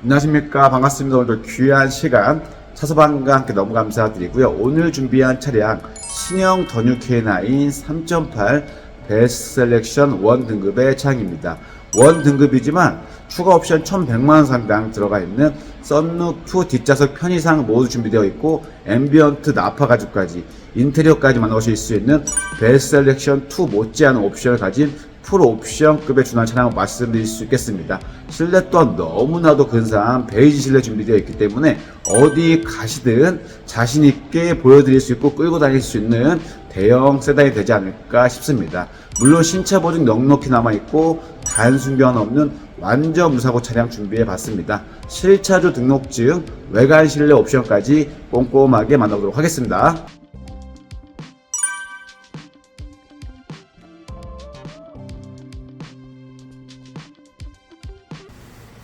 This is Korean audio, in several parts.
안녕하십니까. 반갑습니다. 오늘도 귀한 시간 차서방과 함께 너무 감사드리고요. 오늘 준비한 차량 신형 더뉴 K9 3.8 베스트 셀렉션 1 등급의 차량입니다. 1 등급이지만 추가 옵션 1100만원 상당 들어가 있는 썬루프 뒷좌석 편의상 모두 준비되어 있고 앰비언트 나파 가죽까지 인테리어까지 만나보실 수 있는 베스트 셀렉션 2 못지않은 옵션을 가진 풀 옵션급에 준한 차량을 말씀드릴 수 있겠습니다. 실내 또한 너무나도 근사한 베이지 실내 준비되어 있기 때문에 어디 가시든 자신 있게 보여드릴 수 있고 끌고 다닐 수 있는 대형 세단이 되지 않을까 싶습니다. 물론 신차 보증 넉넉히 남아있고 단순변 없는 완전 무사고 차량 준비해 봤습니다. 실차주 등록증, 외관 실내 옵션까지 꼼꼼하게 만나보도록 하겠습니다.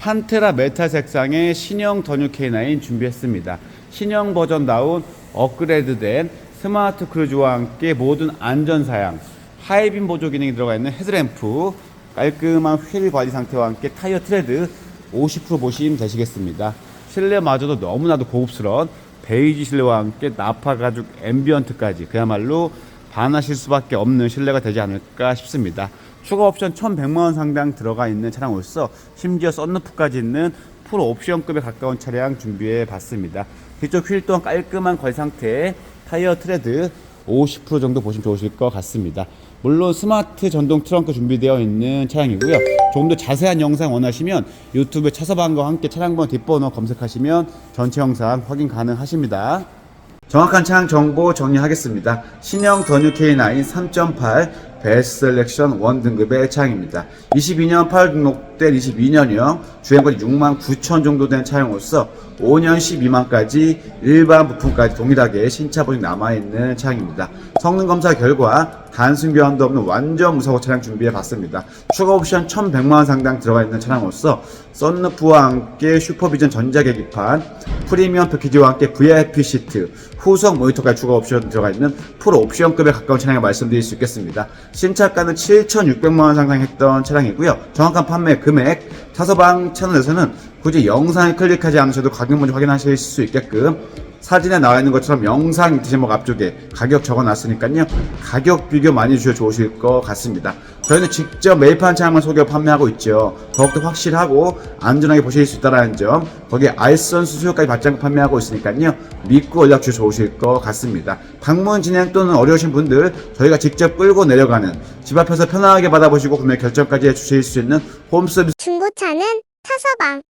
판테라 메탈 색상의 신형 더뉴 K9 준비했습니다. 신형 버전다운 업그레이드된 스마트 크루즈와 함께 모든 안전사양, 하이빔 보조 기능이 들어가 있는 헤드램프, 깔끔한 휠 관리 상태와 함께 타이어 트레드 50% 보시면 되시겠습니다. 실내마저도 너무나도 고급스러운 베이지 실내와 함께 나파 가죽 앰비언트까지 그야말로 반하실 수밖에 없는 실내가 되지 않을까 싶습니다. 추가 옵션 1100만 원 상당 들어가 있는 차량으로서 심지어 썬루프까지 있는 풀 옵션급에 가까운 차량 준비해 봤습니다. 뒤쪽 휠 또한 깔끔한 관 상태에 타이어 트레드 50% 정도 보시면 좋으실 것 같습니다. 물론 스마트 전동 트렁크 준비되어 있는 차량이고요. 조금 더 자세한 영상 원하시면 유튜브 차서방과 함께 차량번호 뒷번호 검색하시면 전체 영상 확인 가능하십니다. 정확한 차량 정보 정리하겠습니다. 신형 더뉴 K9 3.8 베스트 셀렉션 1 등급의 차량입니다. 22년 8월 등록된 22년형 주행거리 6만 9천 정도 된 차량으로서 5년 12만까지 일반 부품까지 동일하게 신차 보증 남아있는 차량입니다. 성능 검사 결과 단순 교환도 없는 완전 무사고 차량 준비해 봤습니다. 추가 옵션 1100만원 상당 들어가 있는 차량으로서 썬루프와 함께 슈퍼비전 전자 계기판, 프리미엄 패키지와 함께 VIP 시트, 후속 모니터까지 추가 옵션 들어가 있는 풀 옵션급에 가까운 차량을 말씀드릴 수 있겠습니다. 신차가는 7,600만원 상당 했던 차량이고요. 정확한 판매 금액, 타서방 채널에서는 굳이 영상을 클릭하지 않으셔도 가격 먼저 확인하실 수 있게끔 사진에 나와 있는 것처럼 영상 밑에 제목 앞쪽에 가격 적어 놨으니까요. 가격 비교 많이 주셔 좋으실 것 같습니다. 저희는 직접 매입한 차량만 소개하고 판매하고 있죠. 더욱더 확실하고 안전하게 보실 수 있다는 점, 거기에 알선 수수료까지 받지 않고 판매하고 있으니까요. 믿고 연락 주셔 좋으실 것 같습니다. 방문 진행 또는 어려우신 분들, 저희가 직접 끌고 내려가는 집 앞에서 편하게 받아보시고 구매 결정까지 해주실 수 있는 홈 서비스 중고차는 차서방